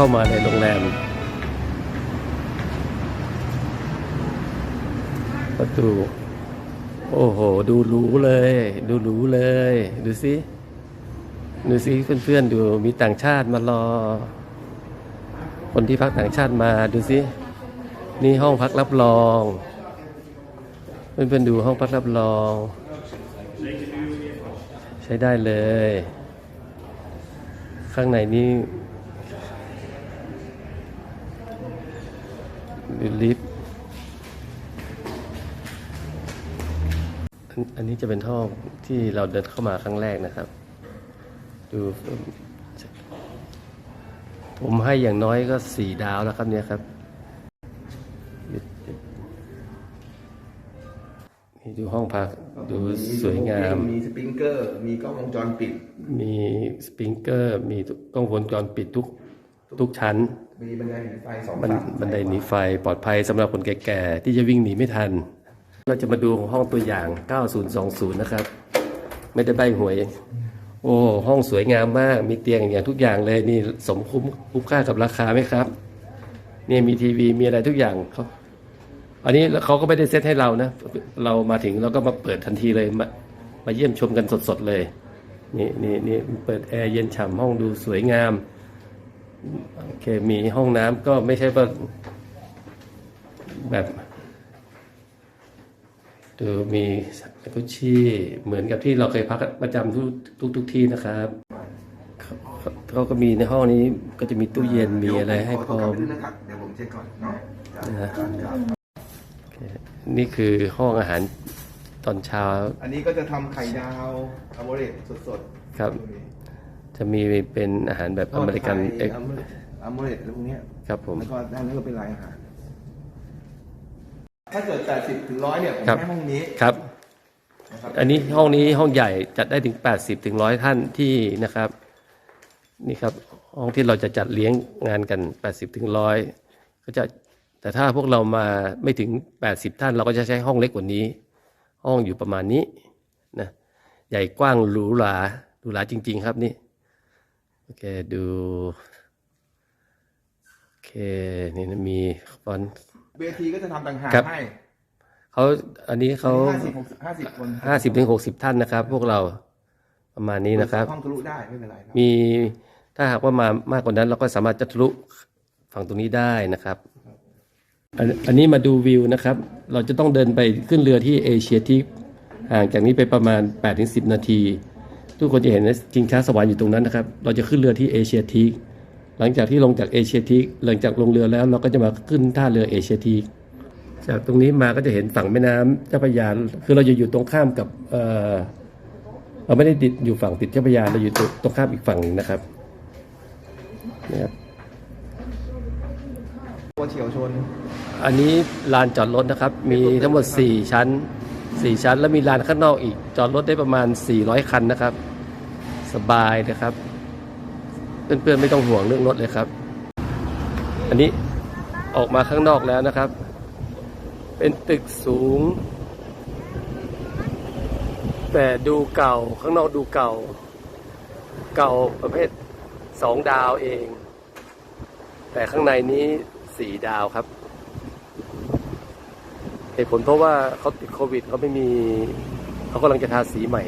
เข้ามาในโรงแรม ประตู โอ้โห ดูหรูเลย ดูหรูเลย ดูสิ ดูสิเพื่อนๆดูมีต่างชาติมารอ คนที่พักต่างชาติมาดูสิ นี่ห้องพักรับรอง เพื่อนๆดูห้องพักรับรอง ใช้ได้เลย ข้างในนี้ ดูลิฟต์อันอันนี้จะเป็นห้องที่เราเดินเข้ามาครั้งแรกนะครับ ดูผมให้อย่างน้อยก็สี่ดาวแล้วครับเนี่ยครับนี่ดูห้องพักดูสวยงาม มีสปริงเกอร์ มีกล้องวงจรปิด มีสปริงเกอร์ มีกล้องวงจรปิดทุก ทุกชั้น มีบันไดหนีไฟสองบันฝั่งบันไดหนีไฟปลอดภัยสำหรับคนแก่ๆ ที่จะวิ่งหนีไม่ทัน เราจะมาดูห้องตัวอย่าง 9020 นะครับ ไม่ได้ใบหวย โอ้ ห้องสวยงามมาก มีเตียงอย่างทุกอย่างเลยนี่สมคุ้มคุ้มค่ากับราคาไหมครับ นี่มีทีวีมีอะไรทุกอย่างเขาอันนี้เขาก็ไม่ได้เซตให้เรานะ เรามาถึงเราก็มาเปิดทันทีเลยมามาเยี่ยมชมกันสดๆเลย นี่นี่นี่เปิดแอร์เย็นฉ่ำห้องดูสวยงาม โอเคมีห้องน้ำก็ไม่ใช่ว่าแบบดูมีกุชชี่เหมือนกับที่เราเคยพักประจำทุกทุกทุกที่นะครับเขาเขาเขาก็มีในห้องนี้ก็จะมีตู้เย็นมีอะไรให้พร้อมเดี๋ยวผมขอตัวกลับไปนิดนะครับเดี๋ยวผมเช็คก่อนเนาะนะฮะครับโอเคนี่คือห้องอาหารตอนเช้า อันนี้ก็จะทำไข่ดาวอโมเรตสดๆ ครับ จะมีเป็นอาหารแบบอเมริกันเอ็กอโมเรตแล้วพวกเนี้ยครับผมแล้วก็ด้านนั้นก็เป็นลายอาหาร ถ้าเกิด80ถึง100เนี่ยผมครับให้ห้องนี้ครับนะครับ อันนี้ห้องนี้ห้องใหญ่จัดได้ถึง 80ถึง100 ท่านที่นะครับ นี่ครับห้องที่เราจะจัดเลี้ยงงานกัน 80ถึง100ก็จะแต่ถ้าพวกเรามาไม่ถึง 80 ท่าน เราก็จะใช้ห้องเล็กกว่านี้ ห้องอยู่ประมาณนี้นะใหญ่กว้างหรูหราหรูหราจริง ๆ ครับนี่ โอเคดูโอเคนี่นะมีฟอนต์ เวทีก็จะทำต่างหากครับ ให้เขาอันนี้เขาห้าสิบคนห้าสิบถึงหกสิบท่านนะครับ พวกเราประมาณนี้นะครับ ห้องทะลุได้ไม่เป็นไรครับมีถ้าหากว่ามามากกว่านั้นเราก็สามารถจะทะลุฝั่งตรงนี้ได้นะครับอันอันนี้มาดูวิวนะครับ เราจะต้องเดินไปขึ้นเรือที่เอเชียทิกห่างจากนี้ไปประมาณ8ถึง10 นาที ทุกคนจะเห็นนะจิงช้าสวรรค์อยู่ตรงนั้นนะครับ เราจะขึ้นเรือที่เอเชียทิกหลังจากที่ลงจากเอเชียทิกหลังจากลงเรือแล้วเราก็จะมาขึ้นท่าเรือเอเชียทิกจากตรงนี้มาก็จะเห็นฝั่งแม่น้ำเจ้าพระยาคือเราจะอยู่ตรงข้ามกับเอ่อเราไม่ได้ติดอยู่ฝั่งติดเจ้าพระยาเราอยู่ตรงตรงข้ามอีกฝั่งหนึ่งนะครับนะครับตัวเฉียวชน อันนี้ลานจอดรถนะครับ มีทั้งหมด 4 ชั้น 4ชั้น แล้วมีลานข้างนอกอีก จอดรถได้ประมาณ 400 คันนะครับ สบายนะครับ เพื่อนๆไม่ต้องห่วงเรื่องรถเลยครับ อันนี้ออกมาข้างนอกแล้วนะครับ เป็นตึกสูง แต่ดูเก่าข้างนอกดูเก่า เก่าประเภทสองดาวเอง แต่ข้างในนี้สี่ดาวครับ ตุผลเพราะว่าเขาติดโควิดเขาไม่มีเขากำลังจะทาสีใหม่